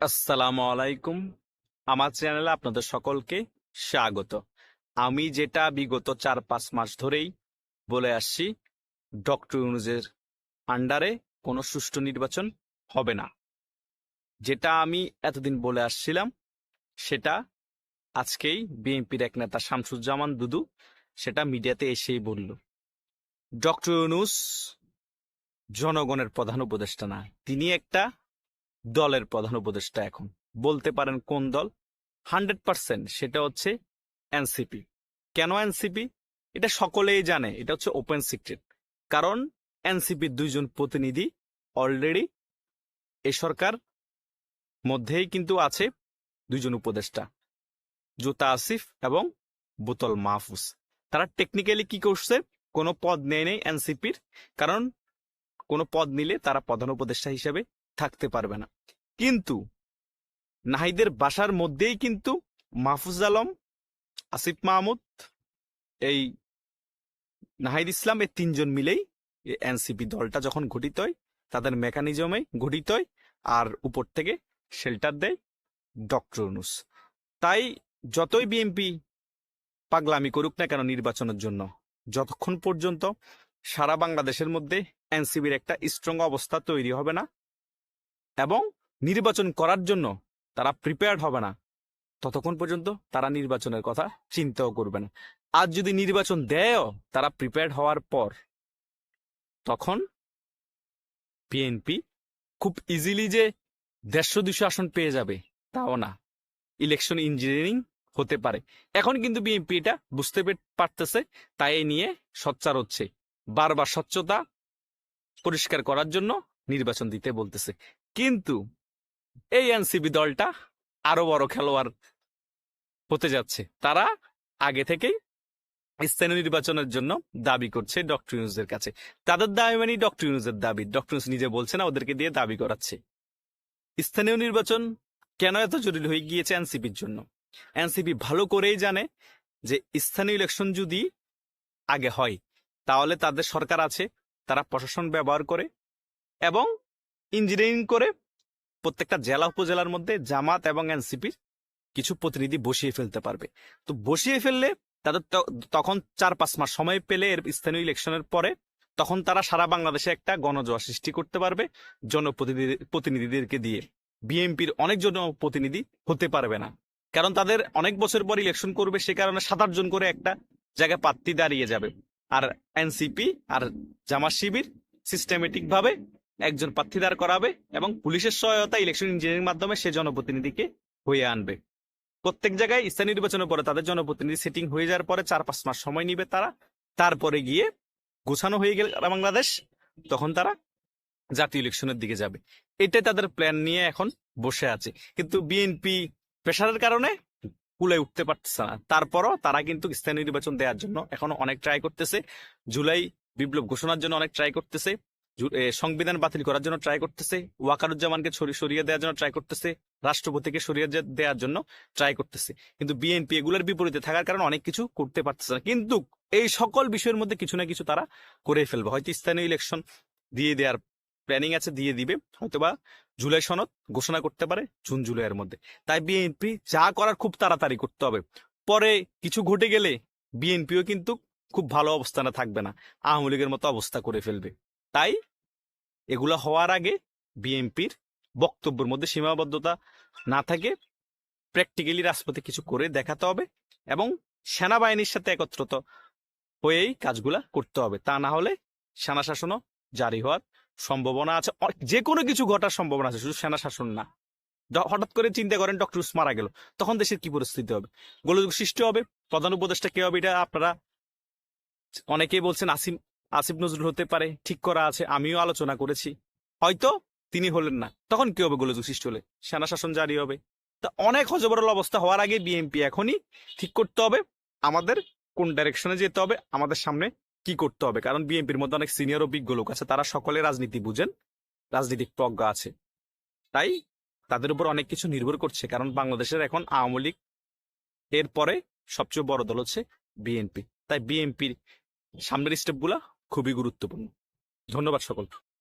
আসসালামু আলাইকুম। আমার চ্যানেলে আপনাদের সকলকে স্বাগত। আমি যেটা বিগত চার পাঁচ মাস ধরেই বলে আসছি, ডক্টর ইউনুজের আন্ডারে কোনো সুষ্ঠু নির্বাচন হবে না। যেটা আমি এতদিন বলে আসছিলাম, সেটা আজকেই বিএনপির এক নেতা শামসুজ্জামান দুদু সেটা মিডিয়াতে এসেই বলল, ডক্টর ইউনুস জনগণের প্রধান উপদেষ্টা না, তিনি একটা দলের প্রধান উপদেষ্টা এখন। বলতে পারেন কোন দল? হান্ড্রেড পার্সেন্ট সেটা হচ্ছে এনসিপি। কেন এনসিপি? এটা সকলেই জানে, এটা হচ্ছে ওপেন সিক্রেট। কারণ এনসিপির দুইজন প্রতিনিধি অলরেডি এ সরকার মধ্যেই কিন্তু আছে দুইজন উপদেষ্টা। জুতা আসিফ এবং বোতল মাহফুজ। তারা টেকনিক্যালি কি করছে? কোনো পদ নেয় নেই এনসিপির। কারণ কোনো পদ নিলে তারা প্রধান উপদেষ্টা হিসেবে থাকতে পারবে না। কিন্তু নাহিদের বাসার মধ্যেই কিন্তু মাহফুজ আলম, আসিফ মাহমুদ, এই নাহিদ ইসলাম এই তিনজন মিলেই এনসিপি দলটা যখন গঠিত হয়, তাদের মেকানিজমে গঠিত হয় আর উপর থেকে শেল্টার দেয় ডক্টর অনুস তাই যতই বিএনপি পাগলামি করুক না কেন নির্বাচনের জন্য, যতক্ষণ পর্যন্ত সারা বাংলাদেশের মধ্যে এনসিবির একটা স্ট্রং অবস্থা তৈরি হবে না এবং নির্বাচন করার জন্য তারা প্রিপেয়ার্ড হবে না। ততক্ষণ পর্যন্ত তারা নির্বাচনের কথা চিন্তাও করবে না। আজ যদি নির্বাচন দেয়ও তারা প্রিপেয়ার্ড হওয়ার পর, তখন বিএনপি খুব ইজিলি যে দেড়শো দুশো আসন পেয়ে যাবে, তাও না। ইলেকশন ইঞ্জিনিয়ারিং হতে পারে। এখন কিন্তু বিএনপি এটা বুঝতে পারতেছে, তাই নিয়ে সচ্চার হচ্ছে। বারবার স্বচ্ছতা পরিষ্কার করার জন্য নির্বাচন দিতে বলতেছে। কিন্তু এই এনসিবি দলটা আরও বড় খেলোয়াড় হতে যাচ্ছে। তারা আগে থেকেই স্থানীয় নির্বাচনের জন্য দাবি করছে ডক্টর ইউনুসের কাছে। তাদের দাবি মানে ডক্টর ইউনুসের দাবি। ডক্টর ইউনুস নিজে বলছে না, ওদেরকে দিয়ে দাবি করাচ্ছে। স্থানীয় নির্বাচন কেন এত জরুরি হয়ে গিয়েছে এনসিপির জন্য? এনসিপি ভালো করেই জানে যে স্থানীয় ইলেকশন যদি আগে হয়, তাহলে তাদের সরকার আছে, তারা প্রশাসন ব্যবহার করে এবং ইঞ্জিনিয়ারিং করে প্রত্যেকটা জেলা উপজেলার মধ্যে জামাত এবং এনসিপির কিছু প্রতিনিধি বসিয়ে ফেলতে পারবে। তো বসিয়ে ফেললে তাদের তখন চার পাঁচ মাস সময় পেলে এর স্থানীয় ইলেকশনের পরে তখন তারা সারা বাংলাদেশে একটা গণজোয়া সৃষ্টি করতে পারবে জনপ্রতিনিধি, প্রতিনিধিদেরকে দিয়ে। বিএনপির অনেক জনপ্রতিনিধি হতে পারবে না। কারণ তাদের অনেক বছর পর ইলেকশন করবে সে কারণে সাত আট জন করে একটা জায়গায় প্রার্থী দাঁড়িয়ে যাবে। আর এনসিপি আর জামাত শিবির সিস্টেমেটিক ভাবে একজন প্রার্থী দাঁড় করাবে এবং পুলিশের সহায়তা ইলেকশন ইঞ্জিনিয়ারিং মাধ্যমে সে জনপ্রতিনিধিকে হয়ে আনবে। প্রত্যেক জায়গায় স্থানীয় নির্বাচনের পরে তাদের জনপ্রতিনিধি সেটিং হয়ে যাওয়ার পরে চার পাঁচ মাস সময় নিবে তারা। তারপরে গিয়ে গোছানো হয়ে গেলে বাংলাদেশ, তখন তারা জাতীয় ইলেকশনের দিকে যাবে। এটাই তাদের প্ল্যান নিয়ে এখন বসে আছে। কিন্তু বিএনপি প্রেশারের কারণে কুলে উঠতে পারতেছে না। তারপরও তারা কিন্তু স্থানীয় নির্বাচন দেওয়ার জন্য এখনও অনেক ট্রাই করতেছে। জুলাই বিপ্লব ঘোষণার জন্য অনেক ট্রাই করতেছে। সংবিধান বাতিল করার জন্য ট্রাই করতেছে, ওয়াকারুজ্জামানকে সরিয়ে দেওয়ার জন্য ট্রাই করতেছে, রাষ্ট্রপতিকে সরিয়ে দেওয়ার জন্য ট্রাই করতেছে। কিন্তু বিএনপি এগুলোর বিপরীতে থাকার কারণে অনেক কিছু করতে পারতেছে না। কিন্তু এই সকল বিষয়ের মধ্যে কিছু না কিছু তারা করে ফেলবে। হয়তো স্থানীয় ইলেকশন দিয়ে দেওয়ার প্ল্যানিং আছে, দিয়ে দিবে। হয়তোবা জুলাই সনদ ঘোষণা করতে পারে জুন, জুলাইয়ের মধ্যে। তাই বিএনপি যা করার খুব তাড়াতাড়ি করতে হবে। পরে কিছু ঘটে গেলে বিএনপিও কিন্তু খুব ভালো অবস্থানে থাকবে না। আওয়ামী লীগের মতো অবস্থা করে ফেলবে। তাই এগুলো হওয়ার আগে বিএনপির বক্তব্যের মধ্যে সীমাবদ্ধতা না থাকে প্র্যাকটিক্যালি রাজপথে কিছু করে দেখাতে হবে এবং সেনাবাহিনীর সাথে একত্রত হয়েই কাজগুলা করতে হবে। তা না হলে সেনা শাসনও জারি হওয়ার সম্ভাবনা আছে। যে কোনো কিছু ঘটার সম্ভাবনা আছে, শুধু সেনা শাসন না হঠাৎ করে চিন্তা করেন ডক্টর মারা গেল, তখন দেশের কি পরিস্থিতি হবে? গোলযোগ সৃষ্টি হবে, প্রধান উপদেষ্টা কে হবে এটা আপনারা অনেকেই বলছেন, আসিম আসিফ নজরুল হতে পারে, ঠিক করা আছে, আমিও আলোচনা করেছি। হয়তো তিনি হলেন না, তখন কি হবে গোলযোগ সৃষ্টি হলে? সেনা শাসন জারি হবে। তা অনেক হজবরল অবস্থা হওয়ার আগে বিএনপি এখনই ঠিক করতে হবে, আমাদের কোন ডাইরেকশনে যেতে হবে, আমাদের সামনে কি করতে হবে? কারণ বিএনপির মধ্যে অনেক সিনিয়র অভিজ্ঞ লোক আছে, তারা সকলে রাজনীতি বুঝেন, রাজনীতিক প্রজ্ঞা আছে। তাই তাদের উপর অনেক কিছু নির্ভর করছে, কারণ বাংলাদেশের এখন আওয়ামী লীগ এরপরে সবচেয়ে বড় দল হচ্ছে বিএনপি। তাই বিএনপির সামনের স্টেপগুলা খুবই গুরুত্বপূর্ণ। ধন্যবাদ সকল